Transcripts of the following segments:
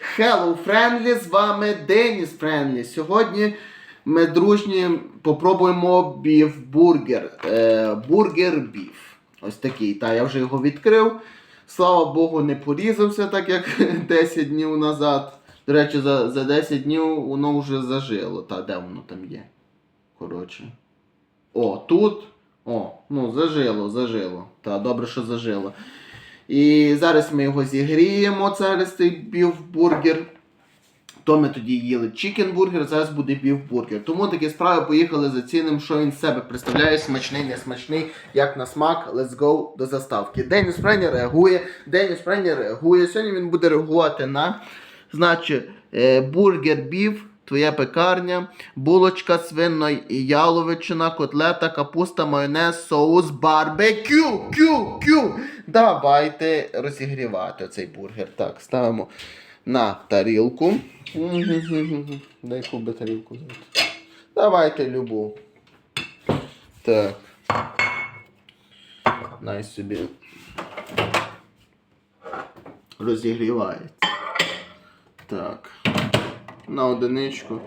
Hello, Friendly, з вами Деніс Френлі. Сьогодні ми дружні попробуємо біф-бургер. Е, бургер біф. Ось такий. Та, я вже його відкрив. Слава Богу, не порізався, так як 10 днів назад. До речі, за, за 10 днів воно вже зажило. Та де воно там є? Коротше. О, тут. О, ну зажило, зажило. Та, добре, що зажило. І зараз ми його зігріємо, зараз цей біфбургер. То ми тоді їли чікенбургер, зараз буде біфбургер. Тому такі справи поїхали зацінимо, що він себе представляє, смачний, несмачний, як на смак. Let's go до заставки. Деніс Френі реагує. Деніс Френі реагує. Сьогодні він буде реагувати на значить, е, бургер біф. Твоя пекарня, булочка свинно яловичина, котлета, капуста, майонез, соус, барбекю, кю, кю. Давайте розігрівати цей бургер. Так, ставимо на тарілку. Дай яку би тарілку. Давайте любу. Так. Най собі. Розігрівається. Так. На одиничку.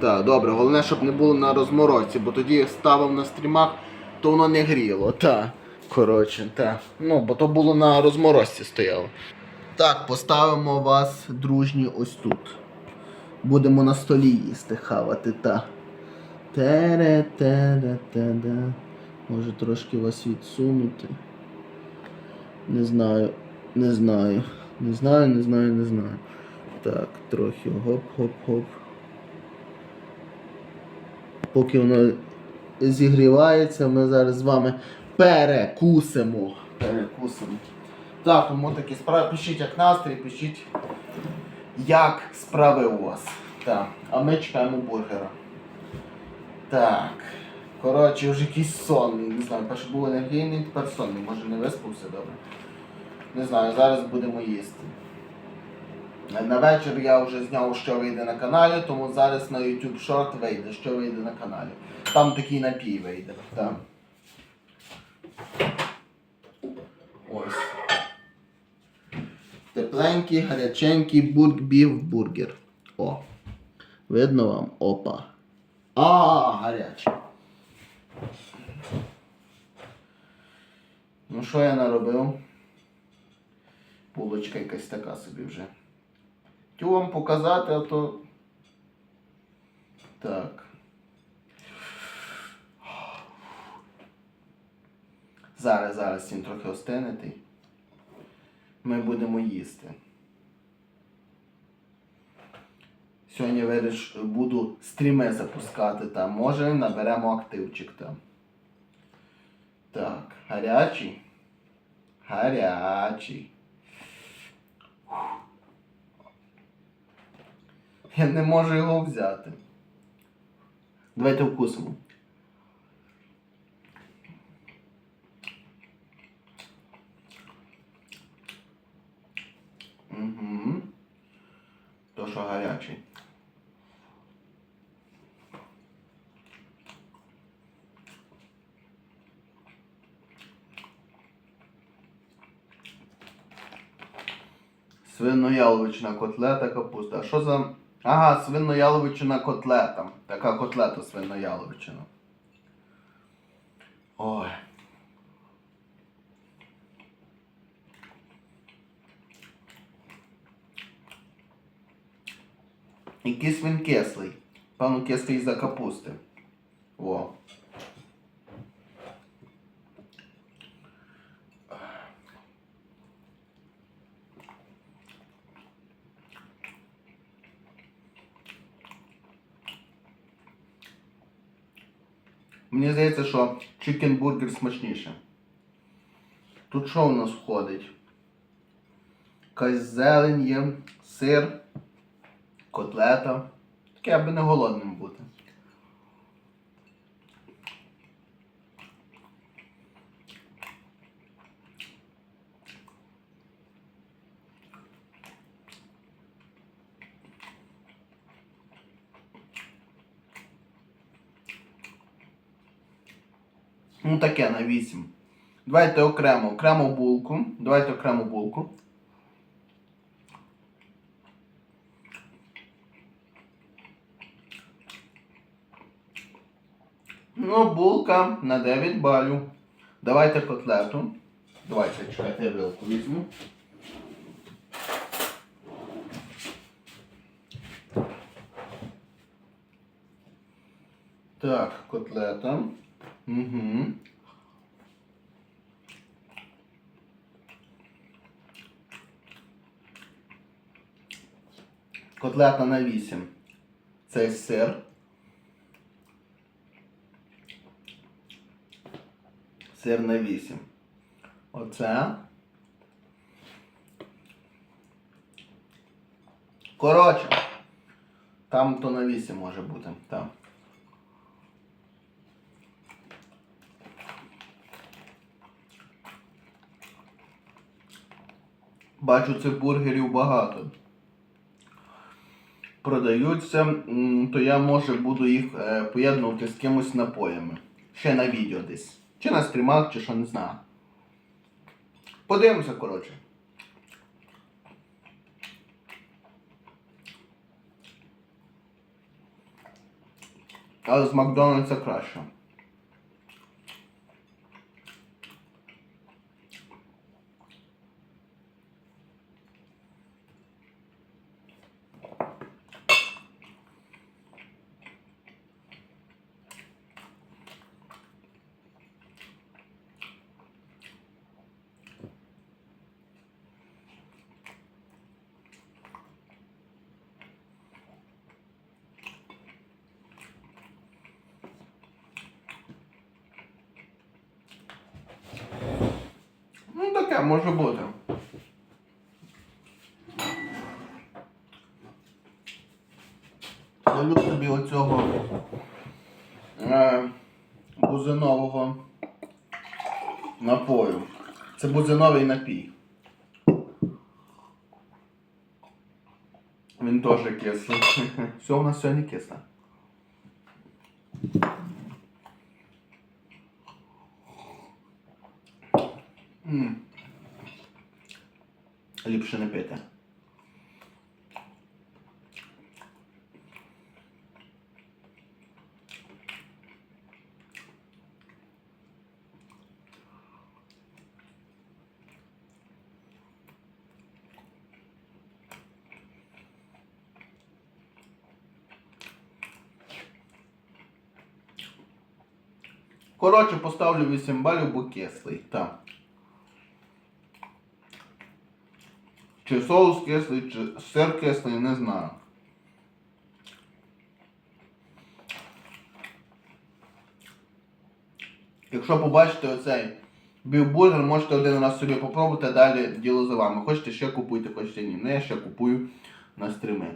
Так, добре, головне, щоб не було на розморозці, бо тоді як ставив на стрімах, то воно не гріло. Так. Коротше, так. Ну, бо то було на розморозці стояло. Так, поставимо вас, дружні, ось тут. Будемо на столі їсти, хавати, та. тере тере тере Може трошки вас відсунути. Не знаю, не знаю. Не знаю, не знаю, не знаю. Трохи гоп-гоп-гоп. Поки воно зігрівається, ми зараз з вами перекусимо. Перекусимо. Так, тому такі справи. Пишіть як настрій, пишіть, як справи у вас. Так, а ми чекаємо бургера. Так. Коротше, вже якийсь сонний. Не знаю, перше був енергійний, тепер сонний. Може не виспався добре. Не знаю, зараз будемо їсти. На вечір я вже зняв, що вийде на каналі, тому зараз на YouTube Short вийде, що вийде на каналі. Там такий напій вийде. Так. Ось. Тепленький, гаряченький бург біф бургер. О. Видно вам? Опа. А, гарячий. Ну що я наробив? Булочка якась така собі вже. Хотів вам показати, а то. Так. Зараз, зараз він трохи остинетий. Ми будемо їсти. Сьогодні виріш, буду стріми запускати там. Може наберемо активчик там. Так, гарячий. Гарячий. Я не можу його взяти. Давайте вкусимо. Угу. То, що гарячий. Свино-яловична котлета, капуста. А що за. Ага, свино-яловичина котлета. Така котлета свино-яловичина. Ой. Якийсь він кислий. Певно, кислий за капусти. О. Мені здається, що чикенбургер смачніше. Тут що у нас входить? Якась зелень є, сир, котлета. Таке аби не голодним бути. Ну таке на 8. Давайте окремо окремо булку. Давайте окремо булку. Ну, булка на 9 балів. Давайте котлету. Давайте чекайте, я вилку візьму. Так, котлета. Угу. Котлета на 8. Це сир. Сир на 8. Оце. Коротше. Там то на 8 може бути. Там. Бачу цих бургерів багато. Продаються, то я може буду їх е, поєднувати з кимось напоями. Ще на відео десь. Чи на стрімах, чи що не знаю. Подивимося, коротше. Але з Макдональдса краще. Ну таке може бути. Даю собі оцього е, бузинового напою. Це бузиновий напій. Він теж кислий. Все у нас сьогодні кисле. М. Ліпше не пити. Коротше, поставлю 8 балів, бо кислий. Так. Чи соус кислий, чи сир кислий, не знаю. Якщо побачите оцей бівбургер, можете один раз собі попробувати, далі діло за вами. Хочете ще купуйте, хочете ні. Не, я ще купую на стріми.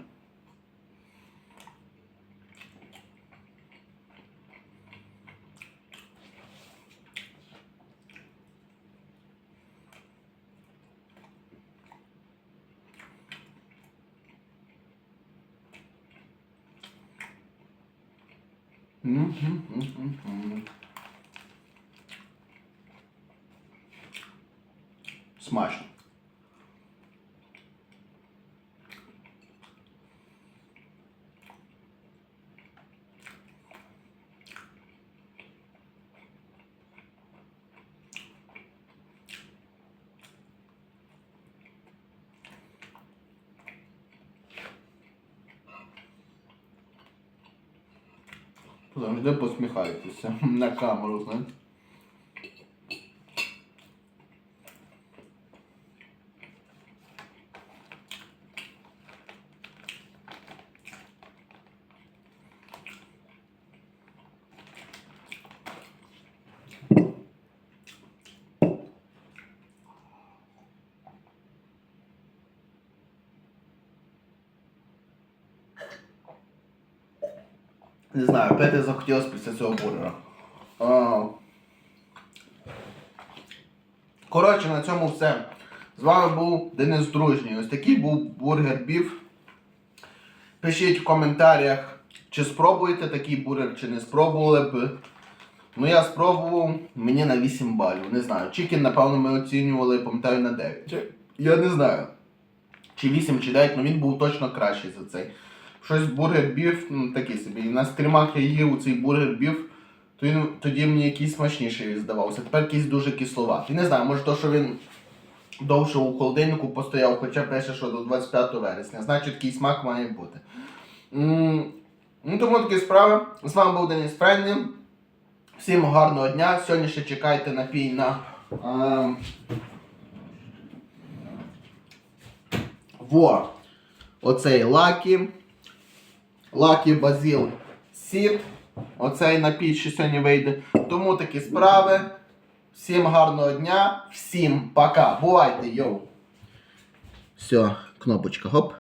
Смачно. Завжди посміхайтеся на камеру, знаєте. Не знаю, пити захотілося після цього бургера. А. Коротше, на цьому все. З вами був Денис Дружній. Ось такий був бургер біф. Пишіть в коментарях, чи спробуєте такий бургер, чи не спробували б. Ну я спробував, мені на 8 балів. Не знаю. Чікен, напевно, ми оцінювали, пам'ятаю, на 9. Я не знаю. Чи 8, чи 9, але він був точно кращий за цей. Щось бургер біф, ну такий собі. І на стрімах я їв у цей бургер біф, то він тоді мені якийсь смачніший здавався. Тепер якийсь дуже кисловатий. Не знаю, може то, що він довше у холодильнику постояв, хоча пише, що до 25 вересня. Значить, такий смак має бути. Ну, тому такі справи. З вами був Деніс Френлі. Всім гарного дня. Сьогодні ще чекайте напій на. ем, Во! Оцей лакі. Лакі Базіл Сіт. Оцей напій, що сьогодні вийде. Тому такі справи. Всім гарного дня, всім пока. Бувайте, йоу. Все, кнопочка, гоп.